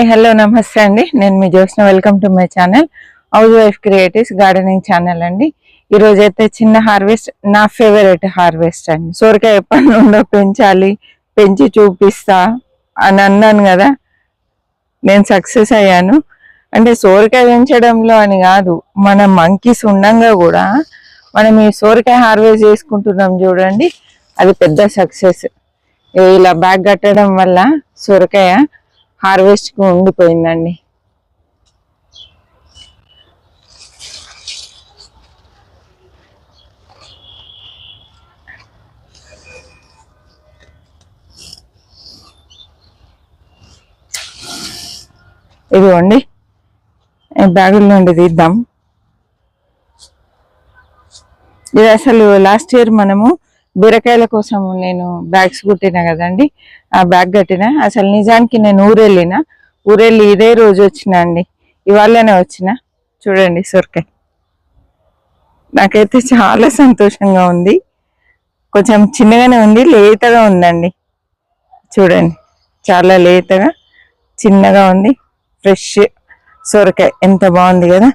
Hi hello నమస్తే అండి. నేను మీ Jyotsna. Welcome to my channel. House wife creatives gardening channel అండి. ఈ రోజు అయితే చిన్న హార్వెస్ట్ నా ఫేవరెట్ హార్వెస్ట్ అండి. సోరకాయ ఎప్పటి నుండో పెంచాలి పెంచి చూపిస్తా అని అన్నాను కదా. నేను సక్సెస్ అయ్యాను. అంటే సోరకాయ పెంచడంలో అని కాదు మన మంకీస్ ఉండంగా కూడా మనం ఈ సోరకాయ హార్వెస్ట్ చేసుకుంటున్నాం చూడండి. అది పెద్ద సక్సెస్. ఇలా బ్యాగ్ కట్టడం వల్ల సొరకాయ హార్వెస్ట్కు ఉండిపోయిందండి. ఇదిగోండి బ్యాగుల నుండి తీద్దాం. ఇది అసలు లాస్ట్ ఇయర్ మనము బీరకాయల కోసం నేను బ్యాగ్స్ కుట్టిన కదండి. ఆ బ్యాగ్ కట్టిన. అసలు నిజానికి నేను ఊరెళ్ళిన. ఊరెళ్ళి ఇదే రోజు వచ్చిన అండి. ఇవాళనే వచ్చిన. చూడండి సొరకాయ. నాకైతే చాలా సంతోషంగా ఉంది. కొంచెం చిన్నగానే ఉంది లేతగా ఉందండి. చూడండి. చాలా లేతగా చిన్నగా ఉంది. ఫ్రెష్ సొరకాయ. ఎంత బాగుంది కదా.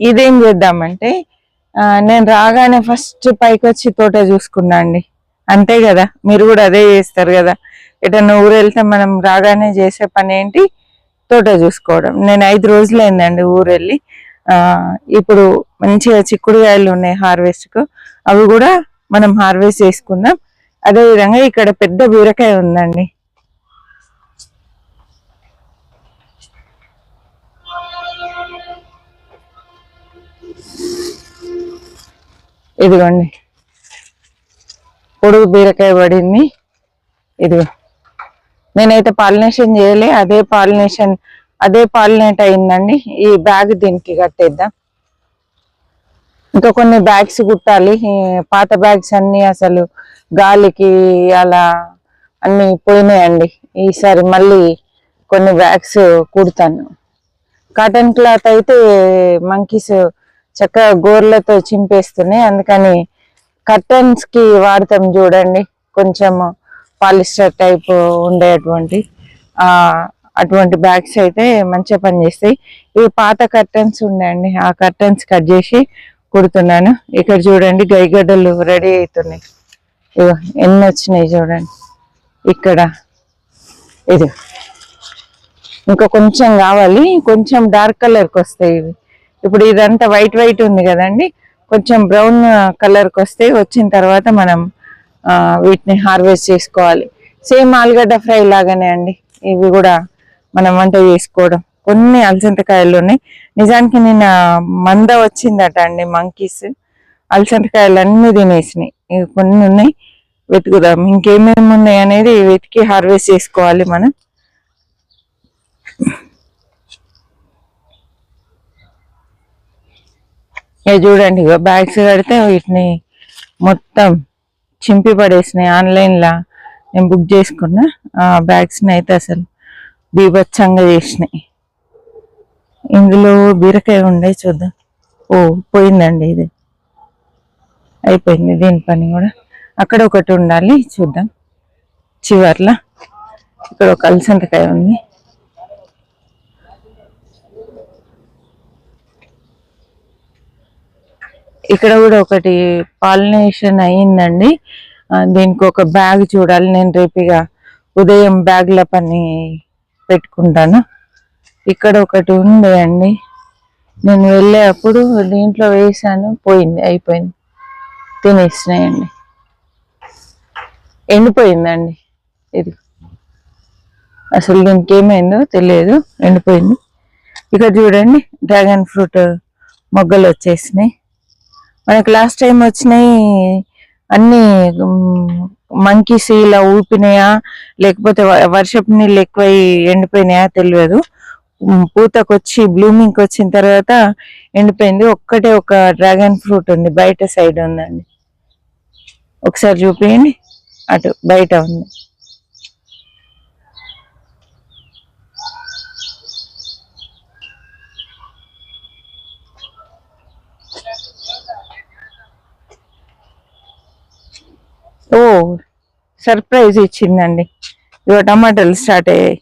ఇదేం చేద్దామంటే నేను రాగానే ఫస్ట్ పైకి వచ్చి తోట చూసుకున్నా అండి. అంతే కదా మీరు కూడా అదే చేస్తారు కదా. ఎటన్నా ఊరు వెళ్తే మనం రాగానే చేసే పని ఏంటి? తోట చూసుకోవడం. నేను ఐదు రోజులు అయిందండి ఊరు వెళ్ళి ఇప్పుడు మంచిగా చిక్కుడుగాయలు ఉన్నాయి హార్వెస్ట్కు. అవి కూడా మనం హార్వెస్ట్ చేసుకుందాం. అదే విధంగా ఇక్కడ పెద్ద బీరకాయ ఉందండి. ఇదిగోండి. పొడుగు బీరకాయ పడింది. ఇదిగో. నేనైతే పాలినేషన్ చేయలే. అదే పాలినేషన్ అదే పాలినేట్ అయిందండి. ఈ బ్యాగ్ దీనికి కట్టేద్దాం. ఇంకా కొన్ని బ్యాగ్స్ కుట్టాలి. పాత బ్యాగ్స్ అన్నీ అసలు గాలికి అలా అన్నీ పోయినాయండి. ఈసారి మళ్ళీ కొన్ని బ్యాగ్స్ కుడతాను. కాటన్ క్లాత్ అయితే మంకీస్ చక్కగా గోర్లతో చింపేస్తున్నాయి. అందుకని కర్టన్స్కి వాడతాం చూడండి. కొంచెం పాలిస్టర్ టైప్ ఉండేటువంటి ఆ అటువంటి బ్యాగ్స్ అయితే మంచిగా పనిచేస్తాయి. ఇవి పాత కర్టన్స్ ఉన్నాయండి. ఆ కర్టన్స్ కట్ చేసి కుడుతున్నాను. ఇక్కడ చూడండి గైగడ్డలు రెడీ అవుతున్నాయి. ఇగో ఎన్ని వచ్చినాయి చూడండి. ఇక్కడ ఇది ఇంకా కొంచెం కావాలి. కొంచెం డార్క్ కలర్కి వస్తాయి ఇవి. ఇప్పుడు ఇదంతా వైట్ వైట్ ఉంది కదండి. కొంచెం బ్రౌన్ కలర్కి వస్తే వచ్చిన తర్వాత మనం వీటిని హార్వెస్ట్ చేసుకోవాలి. సేమ్ ఆలుగడ్డ ఫ్రై లాగానే అండి. ఇవి కూడా మనం వంట చేసుకోవడం. కొన్ని అలసంతకాయలు ఉన్నాయి. నిజానికి నిన్న మంద వచ్చిందట అండి మంకీస్. అలసంతకాయలు అన్నీ తినేసినాయి. ఇవి కొన్ని ఉన్నాయి. వెతుకుదాం. ఇంకేమేమి ఉన్నాయి అనేది వెతికి హార్వెస్ట్ చేసుకోవాలి మనం. ఇక చూడండి ఇక బ్యాగ్స్ కడితే వీటిని మొత్తం చింపి పడేసినాయి ఆన్లైన్లో నేను బుక్ చేసుకున్నా ఆ బ్యాగ్స్ని అయితే అసలు బీభత్సంగా చేసినాయి. ఇందులో బీరకాయ ఉండే చూద్దాం. ఓ పోయిందండి ఇది. అయిపోయింది దీని పని కూడా. అక్కడ ఒకటి ఉండాలి చూద్దాం. చివర్ల. ఇక్కడ ఒక అలసంతకాయ ఉంది. ఇక్కడ కూడా ఒకటి పాలినేషన్ అయ్యిందండి. దీనికి ఒక బ్యాగ్ చూడాలి. నేను రేపు ఇక ఉదయం బ్యాగ్ల పని పెట్టుకుంటాను. ఇక్కడ ఒకటి ఉంది అండి. నేను వెళ్ళేటప్పుడు దీంట్లో వేసాను. పోయింది అయిపోయింది. తినేసినాయండి. ఎండిపోయిందండి. ఇది అసలు దీనికి ఏమైందో తెలియదు. ఎండిపోయింది. ఇక్కడ చూడండి డ్రాగన్ ఫ్రూట్ మొగ్గలు వచ్చేసినాయి. మనకి లాస్ట్ టైం వచ్చినాయి అన్ని మంకీస్ ఇలా ఊపినాయా లేకపోతే వ- వర్షపు నీళ్ళు ఎక్కువై ఎండిపోయినాయా తెలియదు. పూతకొచ్చి బ్లూమింగ్కి వచ్చిన తర్వాత ఎండిపోయింది. ఒక్కటే ఒక డ్రాగన్ ఫ్రూట్ ఉంది బయట సైడ్ ఉందండి. ఒకసారి చూపించండి అటు బయట ఉంది. ఓ సర్ప్రైజ్ ఇచ్చిందండి. ఇగో టమాటాలు స్టార్ట్ అయ్యాయి.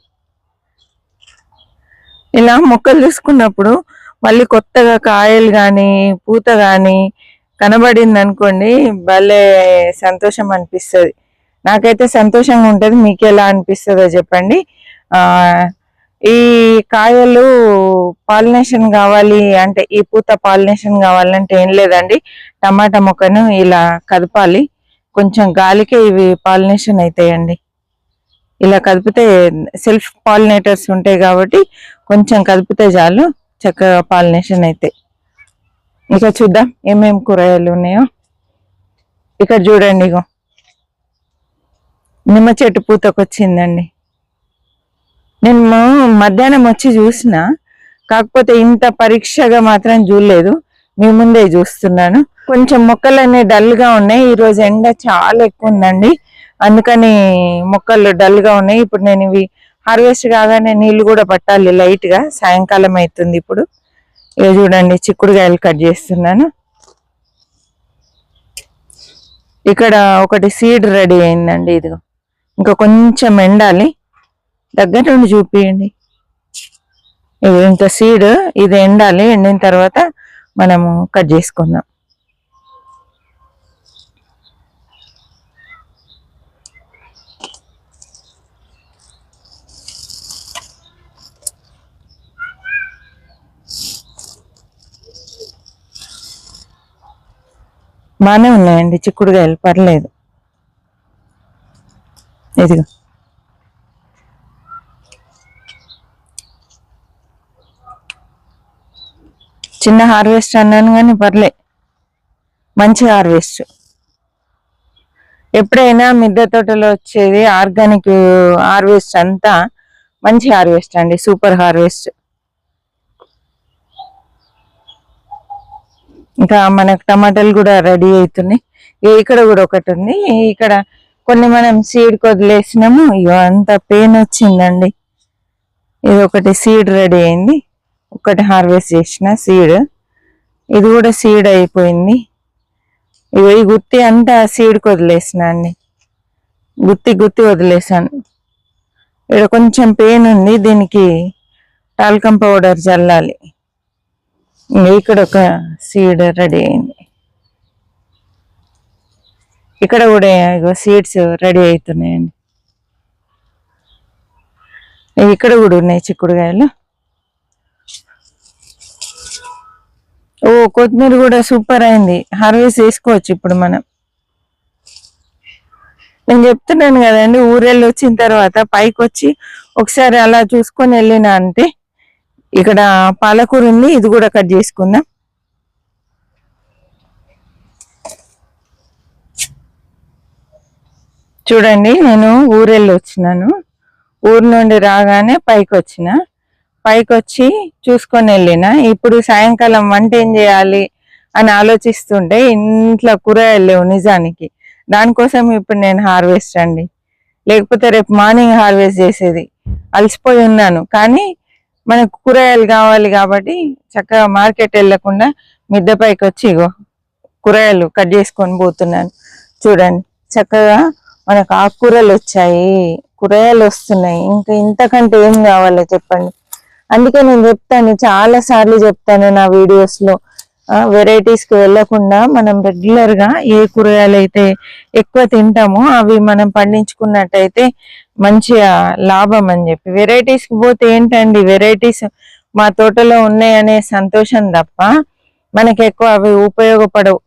ఇలా మొక్కలు చూసుకున్నప్పుడు మళ్ళీ కొత్తగా కాయలు కానీ పూత కానీ కనబడింది అనుకోండి భలే సంతోషం అనిపిస్తుంది. నాకైతే సంతోషంగా ఉంటుంది మీకు ఎలా అనిపిస్తుందో చెప్పండి. ఈ కాయలు పాలినేషన్ కావాలి అంటే ఈ పూత పాలినేషన్ కావాలంటే ఏం లేదండి. టమాటా మొక్కను ఇలా కదపాలి. కొంచెం గాలికే ఇవి పాలినేషన్ అవుతాయండి ఇలా కదిపితే సెల్ఫ్ పాలినేటర్స్ ఉంటాయి కాబట్టి కొంచెం కదిపితే చాలు చక్కగా పాలినేషన్ అయితే ఇక చూద్దాం ఏమేమి కూరగాయలు ఉన్నాయో. ఇక్కడ చూడండి ఇగో. నిమ్మ చెట్టు పూతకొచ్చిందండి. నేను మధ్యాహ్నం వచ్చి చూసిన కాకపోతే ఇంత పరీక్షగా మాత్రం చూడలేదు. మీ ముందే చూస్తున్నాను. కొంచెం మొక్కలు డల్ డల్గా ఉన్నాయి. ఈరోజు ఎండ చాలా ఎక్కువ ఉందండి. అందుకని మొక్కలు డల్గా ఉన్నాయి. ఇప్పుడు నేను ఇవి హార్వెస్ట్ కాగానే నీళ్ళు కూడా పట్టాలి లైట్గా. సాయంకాలం అవుతుంది ఇప్పుడు. ఇక చూడండి చిక్కుడుకాయలు కట్ చేస్తున్నాను. ఇక్కడ ఒకటి సీడ్ రెడీ అయిందండి ఇదిగో. ఇంకా కొంచెం ఎండాలి. దగ్గర నుండి చూపియండి. ఇది ఇంకా సీడ్ ఇది ఎండాలి. ఎండిన తర్వాత మనము కట్ చేసుకుందాం. బాగానే ఉన్నాయండి చిక్కుడుకాయలు పర్లేదు. ఇదిగో. చిన్న హార్వెస్ట్ అన్నాను కానీ పర్లే. మంచి హార్వెస్ట్. ఎప్పుడైనా మిద్దె తోటలో వచ్చేది ఆర్గానిక్ హార్వెస్ట్ అంతా మంచి హార్వెస్ట్ అండి సూపర్ హార్వెస్ట్. ఇంకా మనకు టమాటాలు కూడా రెడీ అవుతున్నాయి. ఇక్కడ కూడా ఒకటి ఉంది. ఇక్కడ కొన్ని మనం సీడ్ కొదిలేసినాము. ఇవో అంత పెయిన్ వచ్చిందండి. ఇది ఒకటి సీడ్ రెడీ అయింది. ఒకటి హార్వెస్ట్ చేసిన సీడ్ ఇది కూడా సీడ్ అయిపోయింది. ఇగో ఈ గుత్తి అంతా సీడ్కి వదిలేసిన అండి. గుత్తి గుత్తి వదిలేసాను. ఇక్కడ కొంచెం పెయిన్ ఉంది. దీనికి టాల్కం పౌడర్ చల్లాలి. ఇక్కడ ఒక సీడ్ రెడీ అయింది. ఇక్కడ కూడా సీడ్స్ రెడీ అవుతున్నాయండి ఇక్కడ కూడా ఉన్నాయి చిక్కుడుకాయలు. ఓ కొత్తిమీర కూడా సూపర్ అయింది. హార్వెస్ట్ చేసుకోవచ్చు ఇప్పుడు మనం. నేను చెప్తున్నాను కదండి ఊరెళ్ళి వచ్చిన తర్వాత పైకి వచ్చి ఒకసారి అలా చూసుకొని వెళ్ళినా అంటే ఇక్కడ పాలకూర ఉంది ఇది కూడా కట్ చేసుకుందాం. చూడండి నేను ఊరెళ్ళి వచ్చినాను. ఊరు నుండి రాగానే పైకి వచ్చిన. పైకి వచ్చి చూసుకొని వెళ్ళిన. ఇప్పుడు సాయంకాలం వంట ఏం చేయాలి అని ఆలోచిస్తుంటే ఇంట్లో కూరగాయలు లేవు నిజానికి. దానికోసం ఇప్పుడు నేను హార్వెస్ట్ అండి. లేకపోతే రేపు మార్నింగ్ హార్వెస్ట్ చేసేది. అలసిపోయి ఉన్నాను. కానీ మనకు కూరగాయలు కావాలి కాబట్టి చక్కగా మార్కెట్ వెళ్ళకుండా మిద్దె పైకి వచ్చి ఇగో కూరగాయలు కట్ చేసుకొని పోతున్నాను. చూడండి చక్కగా మనకు ఆకుకూరలు వచ్చాయి. కూరగాయలు వస్తున్నాయి. ఇంకా ఇంతకంటే ఏం కావాలో చెప్పండి. అందుకే నేను చెప్తాను చాలా సార్లు చెప్తాను నా వీడియోస్ వెరైటీస్కి వెరైటీస్కి వెళ్ళకుండా మనం రెగ్యులర్గా ఏ కూరగాయలు అయితే ఎక్కువ తింటామో అవి మనం పండించుకున్నట్టయితే మంచిగా లాభం అని చెప్పి. వెరైటీస్కి పోతే ఏంటండి? వెరైటీస్ మా తోటలో ఉన్నాయనే సంతోషం తప్ప మనకి ఎక్కువ అవి ఉపయోగపడవు.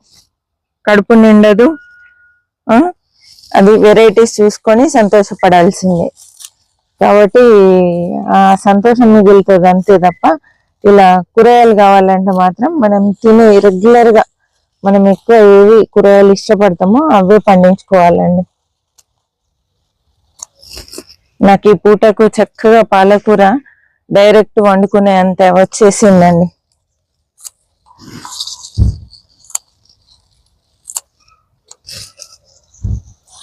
కడుపు నిండదు. అది వెరైటీస్ చూసుకొని సంతోషపడాల్సిందే. కాబట్టి ఆ సంతోషం మిగులుతుంది అంతే తప్ప ఇలా కూరగాయలు కావాలంటే మాత్రం మనం తినే రెగ్యులర్గా మనం ఎక్కువ ఏవి కూరగాయలు ఇష్టపడతామో అవే పండించుకోవాలండి. నాకు ఈ పూటకు చక్కగా పాలకూర డైరెక్ట్ వండుకునే అంత వచ్చేసిందండి.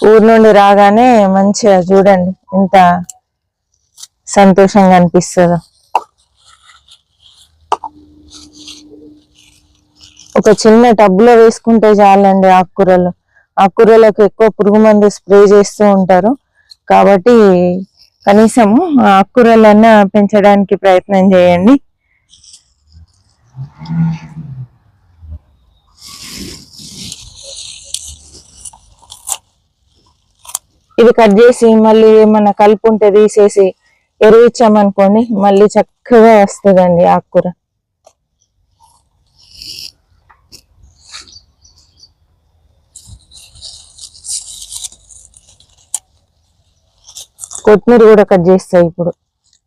ఊరు నుండి రాగానే మంచిగా చూడండి ఎంత సంతోషంగా అనిపిస్తుందో. ఒక చిన్న టబ్లో వేసుకుంటే చాలండి ఆకుకూరలు. ఆకుకూరలకు ఎక్కువ పురుగు మందు స్ప్రే చేస్తూ ఉంటారు. కాబట్టి కనీసము ఆకుకూరలన్నా పెంచడానికి ప్రయత్నం చేయండి. ఇది కట్ చేసి మళ్ళీ ఏమన్నా కలుపు ఉంటే తీసేసి ఎరువు ఇచ్చామనుకోండి మళ్ళీ చక్కగా వస్తుందండి ఆకుకూర. కొత్తిమీర కూడా కట్ చేస్తా ఇప్పుడు.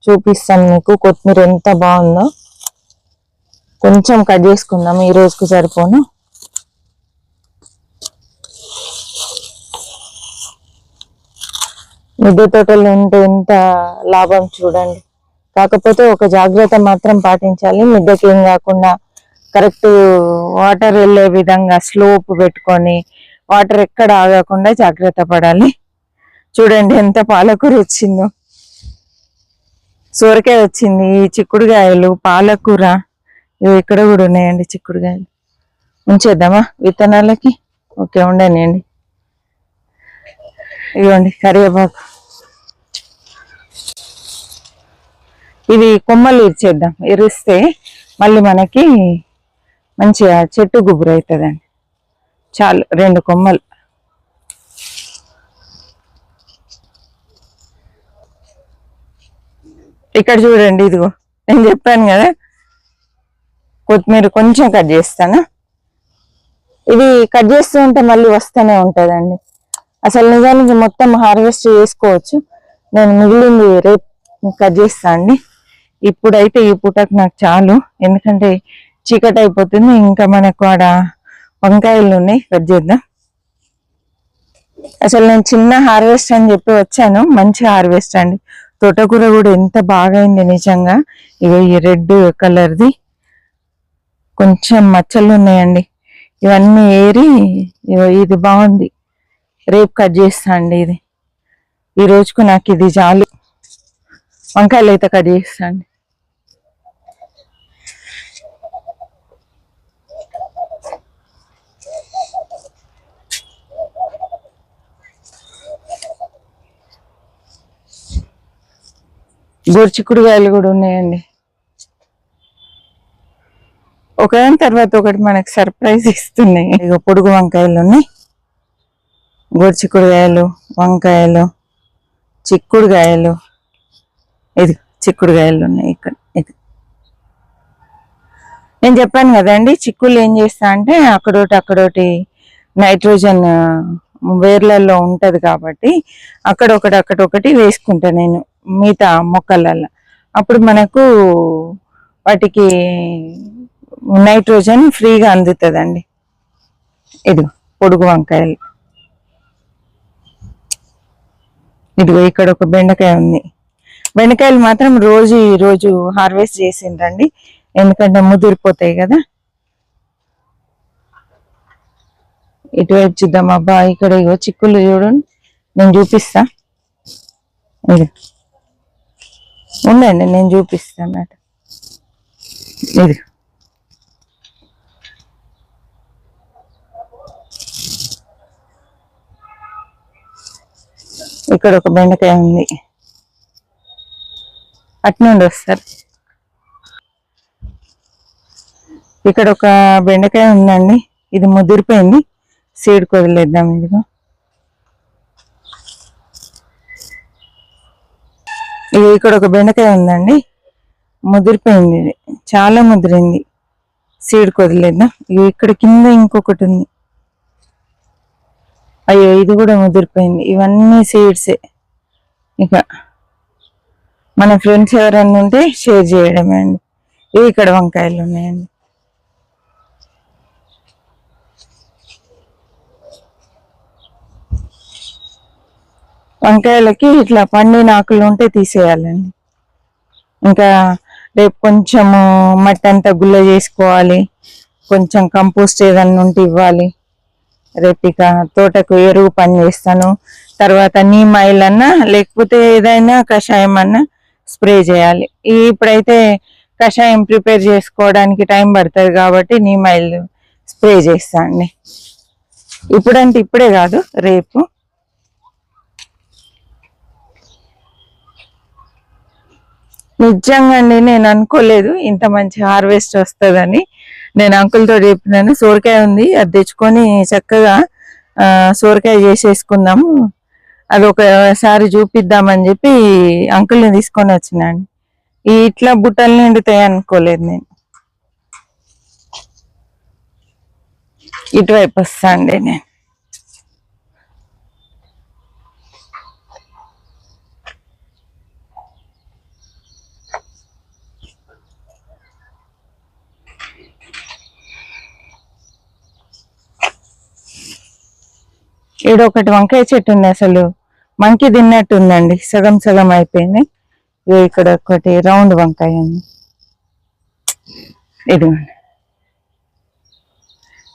చూపిస్తాను మీకు కొత్తిమీర ఎంత బాగుందో. కొంచెం కట్ చేసుకుందాం ఈ రోజుకు సరిపోను. మిద్దె తోటలు ఉంటే ఎంత లాభం చూడండి. కాకపోతే ఒక జాగ్రత్త మాత్రం పాటించాలి. మిద్దెకి ఏం కాకుండా కరెక్ట్ వాటర్ వెళ్ళే విధంగా స్లోప్ పెట్టుకొని వాటర్ ఎక్కడ ఆగకుండా జాగ్రత్త పడాలి. చూడండి ఎంత పాలకూర వచ్చిందో. సోరకాయ వచ్చింది చిక్కుడుకాయలు పాలకూర ఇవి ఇక్కడ కూడా ఉన్నాయండి చిక్కుడుకాయలు. ఉంచేద్దామా విత్తనాలకి? ఓకే ఉండనియండి ఇవ్వండి కరివేపాకు. ఇవి కొమ్మలు ఇరిచేద్దాం ఇరిస్తే మళ్ళీ మనకి మంచిగా చెట్టు గుబురు అవుతుందండి. చాలు రెండు కొమ్మలు. ఇక్కడ చూడండి ఇదిగో. నేను చెప్పాను కదా. కొత్తిమీర కొంచెం కట్ చేస్తాను. ఇది కట్ చేస్తూ ఉంటే మళ్ళీ వస్తూనే ఉంటుందండి. అసలు నిజానికి మొత్తం హార్వెస్ట్ చేసుకోవచ్చు. నేను మిగిలింది రేపు కట్ చేస్తా అండి. ఇప్పుడైతే ఈ పూటకు నాకు చాలు. ఎందుకంటే చీకటి అయిపోతుంది. ఇంకా మనకు ఆడ వంకాయలు ఉన్నాయి. కట్ చేద్దాం. అసలు నేను చిన్న హార్వెస్ట్ అని చెప్పి వచ్చాను. మంచి హార్వెస్ట్ అండి. తోటకూర కూడా ఎంత బాగైంది నిజంగా. ఇగో ఈ రెడ్ కలర్ది కొంచెం మచ్చలు ఉన్నాయండి. ఇవన్నీ ఏరి ఇగో ఇది బాగుంది. రేపు కట్ చేస్తా అండి ఇది. ఈ రోజుకు నాకు ఇది చాలు. వంకాయలు అయితే కట్ చేస్తా అండి. గోరుచిక్కుడుకాయలు కూడా ఉన్నాయండి. ఒకదాని తర్వాత ఒకటి మనకి సర్ప్రైజ్ ఇస్తున్నాయి. ఇక పొడుగు వంకాయలు ఉన్నాయి. గోరుచిక్కుడుకాయలు వంకాయలు చిక్కుడుకాయలు ఇది చిక్కుడుకాయలు ఉన్నాయి ఇక్కడ. ఇది. నేను చెప్పాను కదండి చిక్కులు ఏం చేస్తా అంటే అక్కడోటి అక్కడోటి నైట్రోజన్ వేర్లలో ఉంటుంది కాబట్టి అక్కడొకటి అక్కడొకటి వేసుకుంటా నేను. మిగతా మొక్కలలో అప్పుడు మనకు వాటికి నైట్రోజన్ ఫ్రీగా అందుతుందండి. ఇది పొడుగు వంకాయలు. ఇదిగో ఇక్కడ ఒక బెండకాయ ఉంది. బెండకాయలు మాత్రం రోజు రోజు హార్వెస్ట్ చేసిండ్రండి. ఎందుకంటే ముదిరిపోతాయి కదా. ఇటువైపు చూద్దాం. అబ్బా ఇక్కడ ఇగో చిక్కులు చూడండి. నేను చూపిస్తా. ఇది ఉండండి నేను చూపిస్తాను అన్నమాట ఇది. ఇక్కడ ఒక బెండకాయ ఉంది. అట్నుండి వస్తారు. ఇక్కడ ఒక బెండకాయ ఉందండి. ఇది ముదిరిపోయింది. సీడ్ కొదిలేద్దాం ఇదిగో. ఇది ఇక్కడ ఒక బెండకాయ ఉందండి. ముదిరిపోయింది ఇది. చాలా ముదిరింది. సీడ్ కొదిలేదా ఇవి ఇక్కడ కింద ఇంకొకటి ఉంది. అయ్యో ఇది కూడా ముదిరిపోయింది. ఇవన్నీ సీడ్సే ఇక మన ఫ్రెండ్స్ ఎవరన్నా ఉంటే షేర్ చేయడమే అండి. ఇవి ఇక్కడ వంకాయలు ఉన్నాయండి. వంకాయలకి ఇట్లా పండిన ఆకులు ఉంటే తీసేయాలండి. ఇంకా రేపు కొంచెము మట్టి అంతా గుల్ల చేసుకోవాలి. కొంచెం కంపోస్ట్ ఏదన్నా ఉంటే ఇవ్వాలి. రేపు ఇక తోటకు ఎరువు పని చేస్తాను. తర్వాత నీమ్ ఆయిల్ అన్నా లేకపోతే ఏదైనా కషాయం అన్నా స్ప్రే చేయాలి. ఇప్పుడైతే కషాయం ప్రిపేర్ చేసుకోవడానికి టైం పడుతుంది కాబట్టి నీమ్ ఆయిల్ స్ప్రే చేస్తా అండి. ఇప్పుడంటే ఇప్పుడే కాదు రేపు నిజంగా అండి నేను అనుకోలేదు ఇంత మంచి హార్వెస్ట్ వస్తుందని. నేను అంకుల్తో చెప్పినాను సోరకాయ ఉంది అది తెచ్చుకొని చక్కగా సోరకాయ చేసేసుకుందాము అది ఒకసారి చూపిద్దామని చెప్పి అంకుల్ని తీసుకొని వచ్చినాను. ఇట్లా బుట్టలు నిండుతాయి అనుకోలేదు నేను. ఇటువైపు వస్తా అండి నేను. ఈడ ఒకటి వంకాయ చెట్టు ఉంది అసలు. మంకి తిన్నట్టు ఉందండి. సగం సగం అయిపోయింది. ఇక్కడ ఒకటి రౌండ్ వంకాయ ఉంది. ఇదిగోండి.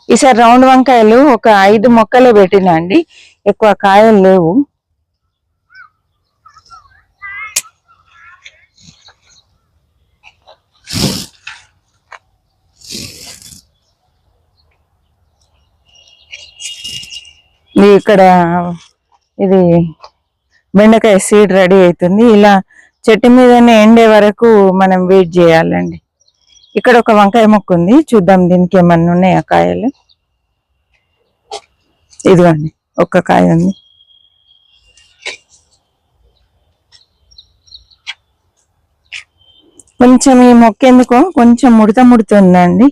ఈసారి రౌండ్ వంకాయలు ఒక ఐదు మొక్కలే పెట్టినా అండి. ఎక్కువ కాయలు లేవు. ఇది ఇక్కడ ఇది బెండకాయ సీడ్ రెడీ అవుతుంది. ఇలా చెట్టు మీదనే ఎండే వరకు మనం వెయిట్ చేయాలండి. ఇక్కడ ఒక వంకాయ మొక్క ఉంది. చూద్దాం దీనికి ఏమన్నా ఉన్నాయా కాయలు. ఇదిగోండి ఒక్క కాయ ఉంది. కొంచెం ఈ మొక్క ఎందుకో? కొంచెం ముడత ముడుతుందండి.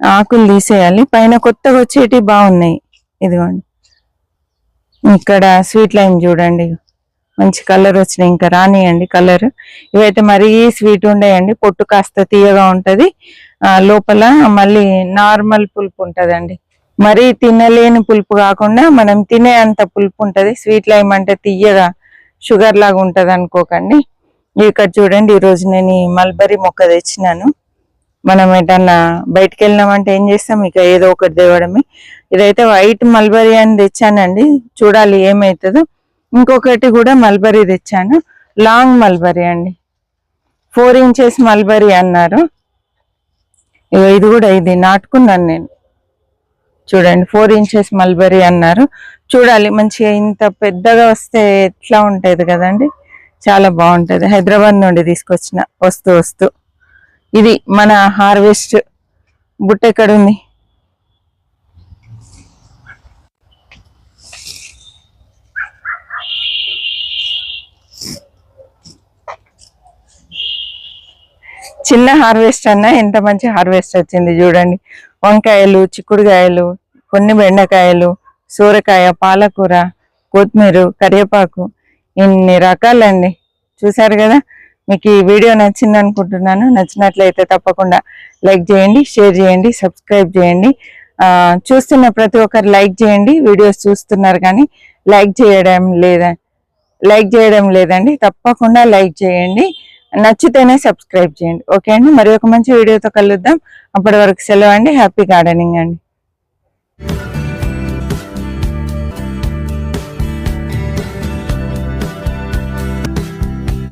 ఆకులు తీసేయాలి. పైన కొత్తగా వచ్చేటి బాగున్నాయి. ఇదిగోండి. ఇక్కడ స్వీట్ లైమ్ చూడండి. మంచి కలర్ వచ్చినాయి. ఇంకా రానియండి కలర్. ఇవైతే మరీ స్వీట్ ఉండేయండి. పొట్టు కాస్త తీయగా ఉంటది. లోపల మళ్ళీ నార్మల్ పులుపు ఉంటదండి. మరీ తినలేని పులుపు కాకుండా మనం తినే అంత పులుపు ఉంటది. స్వీట్ లైమ్ అంటే తీయగా షుగర్ లాగా ఉంటది అనుకోకండి. ఇక్కడ చూడండి ఈరోజు నేను ఈ మల్బరీ మొక్క తెచ్చినాను. మనం ఎటన్నా బయటకు వెళ్ళినామంటే ఏం చేస్తాం? ఇక ఏదో ఒకటి తేవడమే. ఇదైతే వైట్ మల్బరీ అని తెచ్చానండి. చూడాలి ఏమవుతుందో ఇంకొకటి కూడా మల్బరీ తెచ్చాను. లాంగ్ మల్బరీ అండి. ఫోర్ ఇంచెస్ మల్బరీ అన్నారు. ఇది కూడా ఇది నాటుకున్నాను నేను. చూడండి ఫోర్ ఇంచెస్ మల్బరీ అన్నారు. చూడాలి మంచిగా ఇంత పెద్దగా వస్తే ఎట్లా ఉంటుంది కదండి. చాలా బాగుంటుంది. హైదరాబాద్ నుండి తీసుకొచ్చిన వస్తూ వస్తూ. ఇది మన హార్వెస్ట్ బుట్ట ఎక్కడ ఉంది చిన్న హార్వెస్ట్ అన్నా ఎంత మంచి హార్వెస్ట్ వచ్చింది చూడండి. వంకాయలు చిక్కుడుకాయలు కొన్ని బెండకాయలు సూరకాయ పాలకూర కొత్తిమీర కరివేపాకు ఇన్ని రకాలండి. చూసారు కదా? మీకు ఈ వీడియో నచ్చింది అనుకుంటున్నాను. నచ్చినట్లయితే తప్పకుండా లైక్ చేయండి షేర్ చేయండి సబ్స్క్రైబ్ చేయండి. చూస్తున్న ప్రతి ఒక్కరు లైక్ చేయండి. వీడియోస్ చూస్తున్నారు కానీ లైక్ చేయడం లేదా లైక్ చేయడం లేదండి. తప్పకుండా లైక్ చేయండి. నచ్చితేనే సబ్స్క్రైబ్ చేయండి. ఓకే అండి? మరి ఒక మంచి వీడియోతో కలుద్దాం. అప్పటి వరకు సెలవు అండి. హ్యాపీ గార్డెనింగ్ అండి.